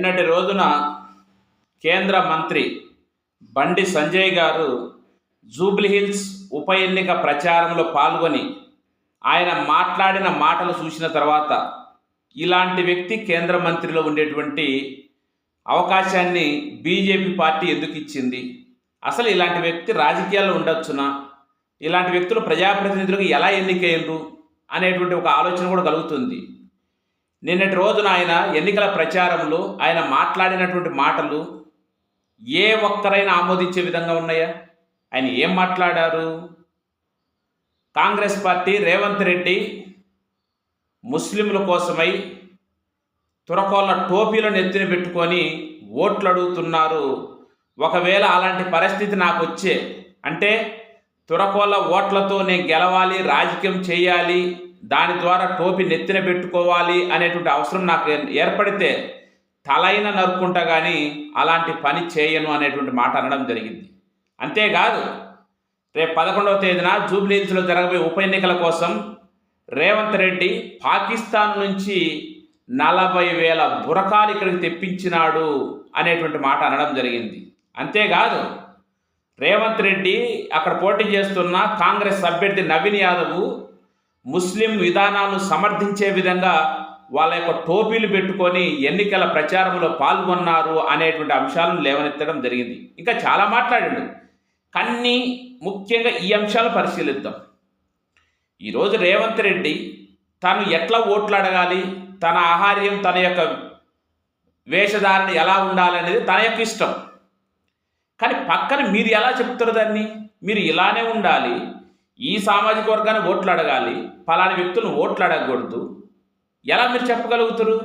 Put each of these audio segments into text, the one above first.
నిన్నటి రోజున కేంద్ర మంత్రి బండి సంజయ్ గారు జూబ్లీహిల్స్ ఉప ఎన్నిక ప్రచారంలో పాల్గొని ఆయన మాట్లాడిన మాటలు చూసిన తర్వాత ఇలాంటి వ్యక్తి కేంద్ర మంత్రిలో ఉండేటువంటి అవకాశాన్ని బీజేపీ పార్టీ ఎందుకు ఇచ్చింది? అసలు ఇలాంటి వ్యక్తి రాజకీయాల్లో ఉండొచ్చునా? ఇలాంటి వ్యక్తులు ప్రజాప్రతినిధులకు ఎలా ఎన్నికయ్యారు అనేటువంటి ఒక ఆలోచన కూడా కలుగుతుంది. నిన్నటి రోజున ఆయన ఎన్నికల ప్రచారంలో ఆయన మాట్లాడినటువంటి మాటలు ఏ ఒక్కరైనా ఆమోదించే విధంగా ఉన్నాయా? ఆయన ఏం మాట్లాడారు? కాంగ్రెస్ పార్టీ రేవంత్ రెడ్డి ముస్లింల కోసమై తురకోళ్ళ టోపీలను ఎత్తిన పెట్టుకొని ఓట్లు అడుగుతున్నారు ఒకవేళ అలాంటి పరిస్థితి నాకు వచ్చే అంటే తురకోళ్ళ ఓట్లతో నేను గెలవాలి రాజకీయం చేయాలి దాని ద్వారా టోపీ నెత్తిన పెట్టుకోవాలి అనేటువంటి అవసరం నాకు ఏర్పడితే తలైన నరుక్కుంటా కానీ అలాంటి పని చేయను అనేటువంటి మాట అనడం జరిగింది. అంతేకాదు రేపు పదకొండవ తేదీన జూబ్లీహిల్స్లో జరగబోయే ఉప ఎన్నికల కోసం రేవంత్ రెడ్డి పాకిస్తాన్ నుంచి నలభై వేల బురకాలు ఇక్కడికి తెప్పించినాడు అనేటువంటి మాట అనడం జరిగింది. అంతేకాదు రేవంత్ రెడ్డి అక్కడ పోటీ చేస్తున్న కాంగ్రెస్ అభ్యర్థి నవీన్ యాదవ్ ముస్లిం విధానాలను సమర్థించే విధంగా వాళ్ళ యొక్క టోపీలు పెట్టుకొని ఎన్నికల ప్రచారంలో పాల్గొన్నారు అనేటువంటి అంశాలను లేవనెత్తడం జరిగింది. ఇంకా చాలా మాట్లాడాడు. కానీ ముఖ్యంగా ఈ అంశాలు పరిశీలిద్దాం. ఈరోజు రేవంత్ రెడ్డి తను ఎట్లా ఓట్లు అడగాలి తన ఆహార్యం తన యొక్క వేషధారణ ఎలా ఉండాలనేది తన యొక్క ఇష్టం. కానీ పక్కన మీరు ఎలా చెప్తారు దాన్ని? మీరు ఇలానే ఉండాలి ఈ సామాజిక వర్గాన్ని ఓట్లు అడగాలి ఫలాని వ్యక్తులను ఓట్లు అడగకూడదు ఎలా మీరు చెప్పగలుగుతారు?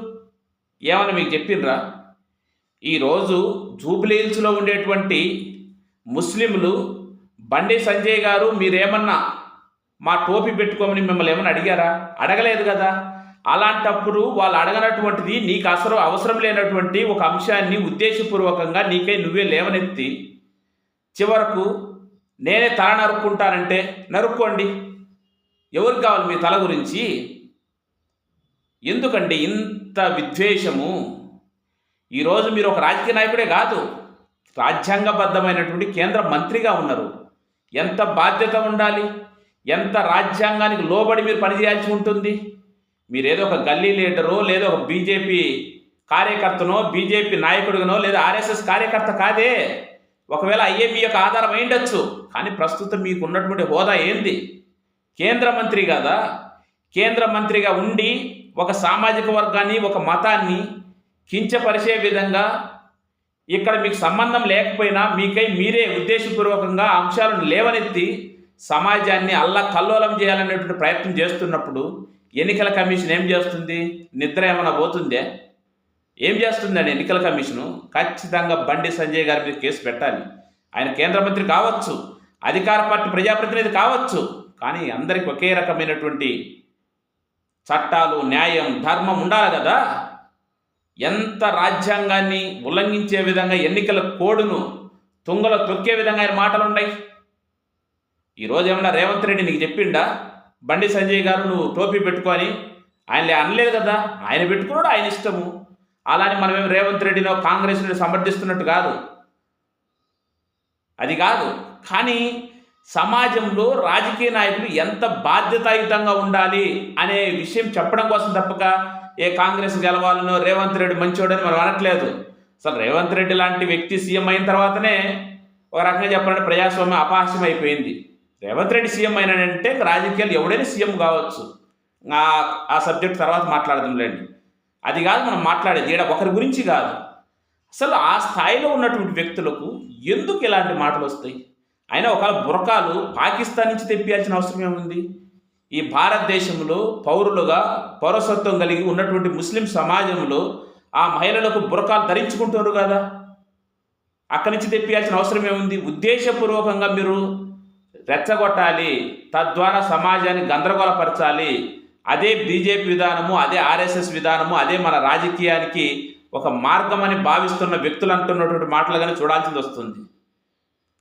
ఏమని మీకు చెప్పినరా? ఈరోజు జూబ్లీహిల్స్లో ఉండేటువంటి ముస్లింలు బండి సంజయ్ గారు మీరేమన్నా మా టోపీ పెట్టుకోమని మిమ్మల్ని ఏమన్నా అడిగారా? అడగలేదు కదా. అలాంటప్పుడు వాళ్ళు అడగనటువంటిది నీకు అసలు అవసరం లేనటువంటి ఒక అంశాన్ని ఉద్దేశపూర్వకంగా నీకై నువ్వే లేవనెత్తి చివరకు నేనే తల నరుక్కుంటానంటే నరుక్కోండి. ఎవరికి కావాలి మీ తల గురించి? ఎందుకండి ఇంత విద్వేషము? ఈరోజు మీరు ఒక రాజకీయ నాయకుడే కాదు. రాజ్యాంగబద్ధమైనటువంటి కేంద్ర మంత్రిగా ఉన్నారు. ఎంత బాధ్యత ఉండాలి? ఎంత రాజ్యాంగానికి లోబడి మీరు పనిచేయాల్సి ఉంటుంది? మీరేదో ఒక గల్లీ లీడరో లేదో ఒక బీజేపీ కార్యకర్తనో బీజేపీ నాయకుడిగానో లేదా ఆర్ఎస్ఎస్ కార్యకర్త కాదే. ఒకవేళ అయ్యే మీ యొక్క ఆధారం అయిండొచ్చు కానీ ప్రస్తుతం మీకు ఉన్నటువంటి హోదా ఏంది? కేంద్ర మంత్రి కదా? కేంద్ర మంత్రిగా ఉండి ఒక సామాజిక వర్గాన్ని ఒక మతాన్ని కించపరిచే విధంగా ఇక్కడ మీకు సంబంధం లేకపోయినా మీకై మీరే ఉద్దేశపూర్వకంగా అంశాలను లేవనెత్తి సమాజాన్ని అల్లా కల్లోలం చేయాలనేటువంటి ప్రయత్నం చేస్తున్నప్పుడు ఎన్నికల కమిషన్ ఏం చేస్తుంది? నిద్ర ఏమైనా పోతుందే? ఏం చేస్తుందండి ఎన్నికల కమిషను? ఖచ్చితంగా బండి సంజయ్ గారి మీద కేసు పెట్టాలి. ఆయన కేంద్ర మంత్రి కావచ్చు అధికార పార్టీ ప్రజాప్రతినిధి కావచ్చు కానీ అందరికి ఒకే రకమైనటువంటి చట్టాలు న్యాయం ధర్మం ఉండాలి కదా? ఎంత రాజ్యాంగాన్ని ఉల్లంఘించే విధంగా ఎన్నికల కోడును తుంగలో తొక్కే విధంగా ఆయన మాటలు ఉన్నాయి? ఈరోజు ఏమన్నా రేవంత్ రెడ్డి నీకు చెప్పిండా? బండి సంజయ్ గారు నువ్వు టోపీ పెట్టుకొని ఆయన అనలేదు కదా? ఆయన పెట్టుకున్నాడు ఆయన ఇష్టము. అలానే మనమేం రేవంత్ రెడ్డినో కాంగ్రెస్ సమర్థిస్తున్నట్టు కాదు. అది కాదు. కానీ సమాజంలో రాజకీయ నాయకులు ఎంత బాధ్యతాయుతంగా ఉండాలి అనే విషయం చెప్పడం కోసం తప్పక ఏ కాంగ్రెస్ గెలవాలనో రేవంత్ రెడ్డి మంచోడని మనం అనట్లేదు. అసలు రేవంత్ రెడ్డి లాంటి వ్యక్తి సీఎం అయిన తర్వాతనే ఒక రకంగా చెప్పాలంటే ప్రజాస్వామ్యం అపహాస్యం అయిపోయింది రేవంత్ రెడ్డి సీఎం అయినాడంటే రాజకీయాలు ఎవడైనా సీఎం కావచ్చు. ఆ సబ్జెక్ట్ తర్వాత మాట్లాడదాంలేండి. అది కాదు మనం మాట్లాడేది. ఇక్కడ ఒకరి గురించి కాదు. అసలు ఆ స్థాయిలో ఉన్నటువంటి వ్యక్తులకు ఎందుకు ఇలాంటి మాటలు వస్తాయి? అయినా ఒకవేళ బురకాలు పాకిస్తాన్ నుంచి తెప్పియాల్సిన అవసరం ఏముంది? ఈ భారతదేశంలో పౌరులుగా పౌరసత్వం కలిగి ఉన్నటువంటి ముస్లిం సమాజంలో ఆ మహిళలకు బురకాలు ధరించుకుంటారు కదా? అక్కడి నుంచి తెప్పియాల్సిన అవసరం ఏముంది? ఉద్దేశపూర్వకంగా మీరు రెచ్చగొట్టాలి. తద్వారా సమాజాన్ని గందరగోళపరచాలి. అదే బీజేపీ విధానము అదే ఆర్ఎస్ఎస్ విధానము అదే మన రాజకీయానికి ఒక మార్గం అని భావిస్తున్న వ్యక్తులు అంటున్నటువంటి మాటలుగానే చూడాల్సింది వస్తుంది.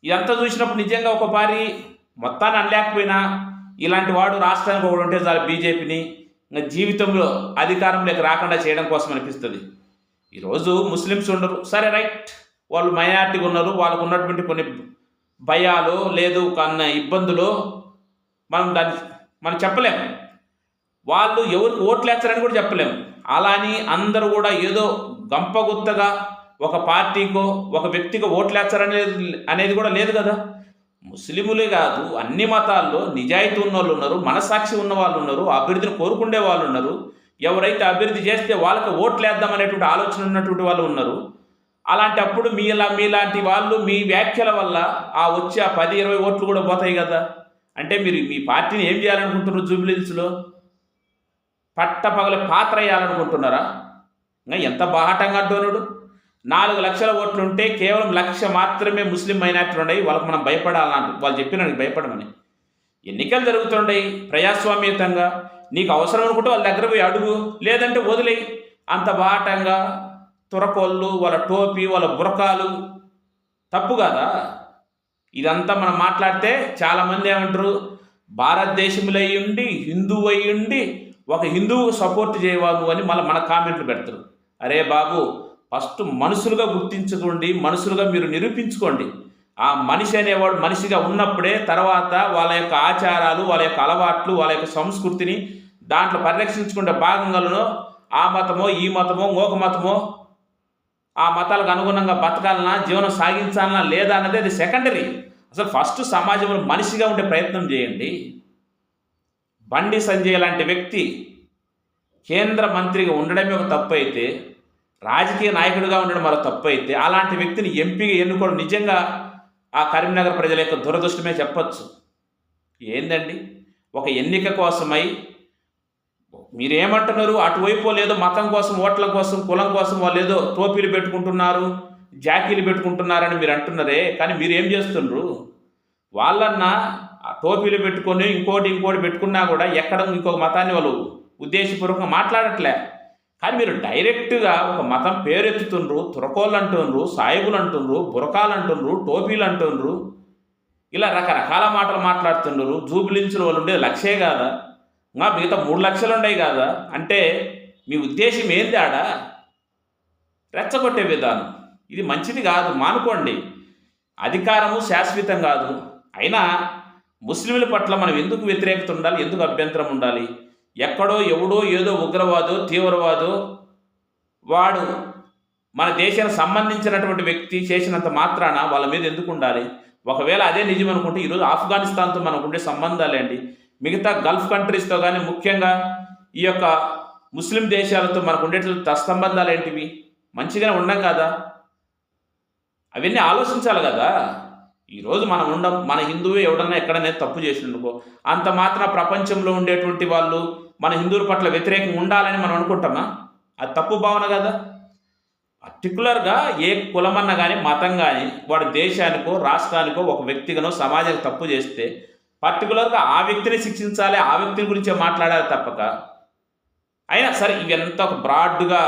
ఇదంతా చూసినప్పుడు నిజంగా ఒక పారి మొత్తాన్ని అనలేకపోయినా ఇలాంటి వాడు రాష్ట్రానికి ఒకడు ఉంటే చాలు బీజేపీని ఇంకా జీవితంలో అధికారంలోకి రాకుండా చేయడం కోసం అనిపిస్తుంది. ఈరోజు ముస్లిమ్స్ ఉండరు. సరే రైట్. వాళ్ళు మైనార్టీగా ఉన్నారు. వాళ్ళకు ఉన్నటువంటి కొన్ని భయాలు లేదు కన్న ఇబ్బందులు మనం దాన్ని మనం చెప్పలేము వాళ్ళు ఎవరికి ఓట్లు వేస్తారని కూడా చెప్పలేము అలా అని అందరూ కూడా ఏదో గంపగుత్తగా ఒక పార్టీకో ఒక వ్యక్తికో ఓట్లు వేస్తారనేది అనేది కూడా లేదు కదా. ముస్లిములే కాదు అన్ని మతాల్లో నిజాయితీ ఉన్న వాళ్ళు ఉన్నారు మనసాక్షి ఉన్న వాళ్ళు ఉన్నారు అభివృద్ధిని కోరుకునే వాళ్ళు ఉన్నారు. ఎవరైతే అభివృద్ధి చేస్తే వాళ్ళకి ఓట్లు వేద్దాం అనేటువంటి ఆలోచన ఉన్నటువంటి వాళ్ళు ఉన్నారు. అలాంటప్పుడు మీలా మీలాంటి వాళ్ళు మీ వ్యాఖ్యల వల్ల ఆ వచ్చే ఆ పది ఇరవై ఓట్లు కూడా పోతాయి కదా. అంటే మీరు మీ పార్టీని ఏం చేయాలనుకుంటున్నారు జూబ్లీహిల్స్లో పట్టపగల పాత్ర వేయాలనుకుంటున్నారా ఇంకా ఎంత బాహాటంగా అంటున్నాడు నాలుగు లక్షల ఓట్లుంటే కేవలం లక్ష మాత్రమే ముస్లిం మైనార్టీలు ఉన్నాయి. వాళ్ళకి మనం భయపడాలంట. వాళ్ళు చెప్పిన భయపడమని. ఎన్నికలు జరుగుతుండయి ప్రజాస్వామ్యతంగా. నీకు అవసరం అనుకుంటే వాళ్ళ దగ్గర పోయి అడుగు. లేదంటే వదిలేయి. అంత బాటంగా తురకోళ్ళు వాళ్ళ టోపీ వాళ్ళ బురకాలు. తప్పు కదా? ఇదంతా మనం మాట్లాడితే చాలామంది ఏమంటారు? భారతదేశంలో అయ్యి ఉండి హిందువు అయ్యి ఉండి ఒక హిందువు సపోర్ట్ చేయవాదు అని మళ్ళీ మన కామెంట్లు పెడతారు. అరే బాబు ఫస్ట్ మనుషులుగా గుర్తించుకోండి మనుషులుగా మీరు నిరూపించుకోండి. ఆ మనిషి అనేవాడు మనిషిగా ఉన్నప్పుడే తర్వాత వాళ్ళ యొక్క ఆచారాలు వాళ్ళ యొక్క అలవాట్లు వాళ్ళ యొక్క సంస్కృతిని దాంట్లో పరిరక్షించుకుంటే భాగంగానో ఆ మతమో ఈ మతమో ఇంకొక మతమో ఆ మతాలకు అనుగుణంగా బతకాలన్నా జీవనం సాగించాలన్నా లేదా అన్నది అది సెకండరీ అసలు ఫస్ట్ సమాజంలో మనిషిగా ఉండే ప్రయత్నం చేయండి. బండి సంజయ్ లాంటి వ్యక్తి కేంద్ర మంత్రిగా ఉండడమే ఒక తప్పు అయితే రాజకీయ నాయకుడిగా ఉండడం మరో తప్పు అయితే అలాంటి వ్యక్తిని ఎంపీగా ఎన్నుకోవడం నిజంగా ఆ కరీంనగర్ ప్రజల యొక్క దురదృష్టమే చెప్పచ్చు. ఏందండి? ఒక ఎన్నిక కోసమై మీరేమంటున్నారు? అటువైపు లేదో మతం కోసం ఓట్ల కోసం కులం కోసం వాళ్ళు ఏదో టోపీలు పెట్టుకుంటున్నారు జాకీలు పెట్టుకుంటున్నారని మీరు అంటున్నారే కానీ మీరు ఏం చేస్తున్నారు వాళ్ళన్నా ఆ టోపీలు పెట్టుకొని ఇంకోటి ఇంకోటి పెట్టుకున్నా కూడా ఎక్కడ ఇంకొక మతాన్ని వాళ్ళు ఉద్దేశపూర్వకంగా మాట్లాడట్లే. కానీ మీరు డైరెక్ట్గా ఒక మతం పేరెత్తుతుండ్రు తురకోళ్ళు అంటుండ్రు సాయిబులు అంటుండ్రు బురకాలు అంటుండ్రు టోపీలు అంటుండ్రు ఇలా రకరకాల మాటలు మాట్లాడుతుండ్రు. జూబిలించిన వాళ్ళు ఉండేది లక్షే కాదా? ఇంకా మిగతా మూడు లక్షలు ఉండేవి కాదా? అంటే మీ ఉద్దేశం ఏంది ఆడ? రెచ్చగొట్టే విధానం. ఇది మంచిది కాదు మానుకోండి. అధికారము శాశ్వతం కాదు. అయినా ముస్లింల పట్ల మనం ఎందుకు వ్యతిరేకత ఉండాలి? ఎందుకు అభ్యంతరం ఉండాలి? ఎక్కడో ఎవడో ఏదో ఉగ్రవాదో తీవ్రవాదో వాడు మన దేశానికి సంబంధించినటువంటి వ్యక్తి చేసినంత మాత్రాన వాళ్ళ మీద ఎందుకు ఉండాలి? ఒకవేళ అదే నిజం అనుకుంటే ఈరోజు ఆఫ్ఘనిస్తాన్తో మనకు ఉండే సంబంధాలేంటి మిగతా గల్ఫ్ కంట్రీస్తో కానీ ముఖ్యంగా ఈ యొక్క ముస్లిం దేశాలతో మనకు ఉండేటువంటి సంబంధాలు ఏంటివి? మంచిగానే ఉండం కదా? అవన్నీ ఆలోచించాలి కదా? ఈరోజు మనం ఉండం మన హిందువే ఎవడన్నా ఎక్కడనే తప్పు చేసిండుకో అంత మాత్రం ప్రపంచంలో ఉండేటువంటి వాళ్ళు మన హిందువుల పట్ల వ్యతిరేకంగా ఉండాలని మనం అనుకుంటామా? అది తప్పు భావన కదా. పర్టికులర్గా ఏ కులమన్నా కానీ మతం కానీ వాడు దేశానికో రాష్ట్రానికో ఒక వ్యక్తిగానో సమాజానికి తప్పు చేస్తే పర్టికులర్గా ఆ వ్యక్తిని శిక్షించాలి ఆ వ్యక్తిని గురించే మాట్లాడాలి తప్పక. అయినా సరే ఇవి ఎంత ఒక బ్రాడ్గా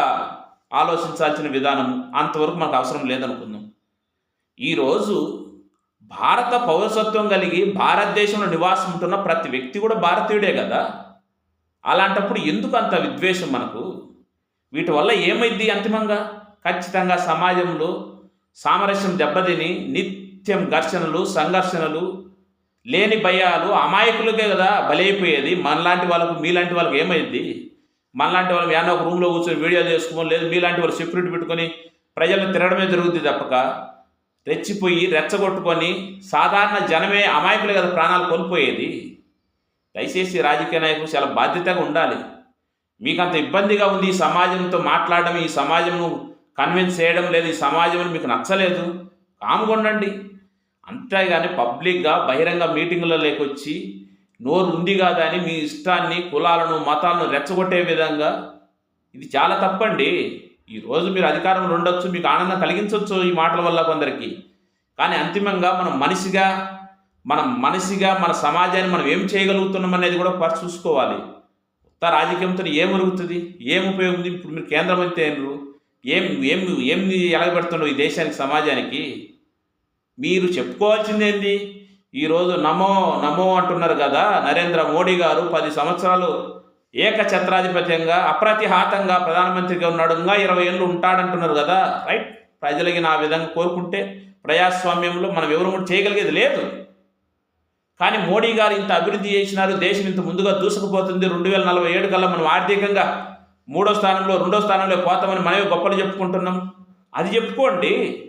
ఆలోచించాల్సిన విధానం అంతవరకు మనకు అవసరం లేదనుకుందాం. ఈరోజు భారత పౌరసత్వం కలిగి భారతదేశంలో నివాసం ఉంటున్న ప్రతి వ్యక్తి కూడా భారతీయుడే కదా? అలాంటప్పుడు ఎందుకు అంత విద్వేషం మనకు? వీటి వల్ల ఏమైంది అంతిమంగా? ఖచ్చితంగా సమాజంలో సామరస్యం దెబ్బతిని నిత్యం ఘర్షణలు సంఘర్షణలు లేని భయాలు అమాయకులకే కదా బలైపోయేది. మనలాంటి వాళ్ళకు మీలాంటి వాళ్ళకి ఏమైంది? మనలాంటి వాళ్ళు ఏమైనా ఒక రూమ్లో కూర్చొని వీడియోలు చేసుకోవడం లేదు మీలాంటి వాళ్ళు సెక్యూరిటీ పెట్టుకొని ప్రజలను తిరగడమే జరుగుతుంది తప్పక. రెచ్చిపోయి రెచ్చగొట్టుకొని సాధారణ జనమే అమాయకులే కదా ప్రాణాలు కోల్పోయేది. దయచేసి రాజకీయ నాయకులు చాలా బాధ్యతగా ఉండాలి. మీకు అంత ఇబ్బందిగా ఉంది ఈ సమాజంతో మాట్లాడడం ఈ సమాజంను కన్విన్స్ చేయడం లేదు ఈ సమాజం మీకు నచ్చలేదు. కాముకొండండి అంతేగాని పబ్లిక్గా బహిరంగ మీటింగులో లేకొచ్చి నోరు ఉంది కాదా అని మీ ఇష్టాన్ని కులాలను మతాలను రెచ్చగొట్టే విధంగా ఇది చాలా తప్పండి. ఈరోజు మీరు అధికారంలో ఉండొచ్చు మీకు ఆనందం కలిగించవచ్చు ఈ మాటల వల్ల కొందరికి. కానీ అంతిమంగా మనం మనిషిగా మనం మనిషిగా మన సమాజాన్ని మనం ఏం చేయగలుగుతున్నాం అనేది కూడా ఫస్ట్ చూసుకోవాలి. కొత్త రాజకీయంతో ఏం ఏం ఉపయోగం ఉంది? ఇప్పుడు మీరు కేంద్ర మంత్రి అయినరు ఏం ఏం ఏం ఎలగబెడుతుండవు ఈ దేశానికి సమాజానికి? మీరు చెప్పుకోవాల్సింది ఏంది ఈరోజు నమో నమో అంటున్నారు కదా నరేంద్ర మోడీ గారు పది సంవత్సరాలు ఏకఛత్రాధిపత్యంగా అప్రతిహాతంగా ప్రధానమంత్రిగా ఉన్నాడు. ఇంకా ఇరవై ఏళ్ళు ఉంటాడంటున్నారు కదా. రైట్ ప్రజలకి నా విధంగా కోరుకుంటే ప్రజాస్వామ్యంలో మనం ఎవరు కూడా చేయగలిగేది లేదు. కానీ మోడీ గారు ఇంత అభివృద్ధి చేసినారు దేశం ఇంత ముందుగా దూసుకుపోతుంది. రెండు వేల నలభై ఏడు కల్లా మనం ఆర్థికంగా మూడో స్థానంలో రెండో స్థానంలో పోతామని మనమే గొప్పలు చెప్పుకుంటున్నాం. అది చెప్పుకోండి.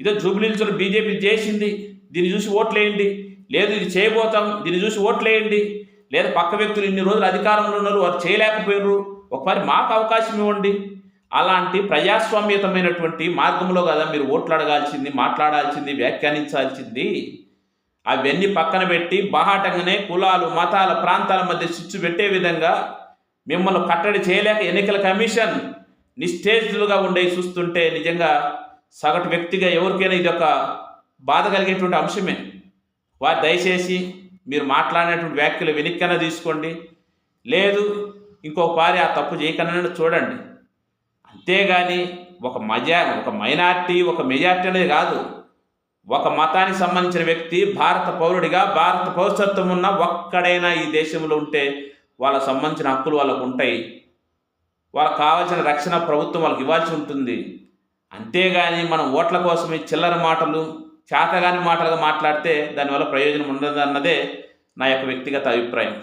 ఇదో జూబ్లీహిల్స్లో బీజేపీ చేసింది. దీన్ని చూసి ఓట్లేయండి. లేదు ఇది చేయబోతాం. దీన్ని చూసి ఓట్లేయండి. లేదా పక్క వ్యక్తులు ఇన్ని రోజులు అధికారంలో ఉన్నారు వారు చేయలేకపోయారు ఒకసారి మాకు అవకాశం ఇవ్వండి. అలాంటి ప్రజాస్వామ్యతమైనటువంటి మార్గంలో కదా మీరు ఓట్లు అడగాల్సింది మాట్లాడాల్సింది వ్యాఖ్యానించాల్సింది. అవన్నీ పక్కన పెట్టి బహాటంగానే కులాలు మతాల ప్రాంతాల మధ్య చిచ్చు పెట్టే విధంగా మిమ్మల్ని కట్టడి చేయలేక ఎన్నికల కమిషన్ నిస్టేజ్లుగా ఉండే చూస్తుంటే నిజంగా సగటు వ్యక్తిగా ఎవరికైనా ఇది ఒక బాధ కలిగేటువంటి అంశమే. వారు దయచేసి మీరు మాట్లాడినటువంటి వ్యాఖ్యలు వెనక్కన తీసుకోండి. లేదు ఇంకొక పారి ఆ తప్పు చేయకన్నా చూడండి. అంతేగాని ఒక మజా ఒక మైనార్టీ ఒక మెజార్టీ అనేది కాదు. ఒక మతానికి సంబంధించిన వ్యక్తి భారత పౌరుడిగా భారత పౌరసత్వం ఉన్న ఒక్కడైనా ఈ దేశంలో ఉంటే వాళ్ళకు సంబంధించిన హక్కులు వాళ్ళకు ఉంటాయి. వాళ్ళకు కావాల్సిన రక్షణ ప్రభుత్వం వాళ్ళకి ఇవ్వాల్సి ఉంటుంది. అంతేగాని మనం ఓట్ల కోసమే చిల్లర మాటలు చేతగాని మాటలుగా మాట్లాడితే దానివల్ల ప్రయోజనం ఉండదు అన్నదే నా యొక్క వ్యక్తిగత అభిప్రాయం.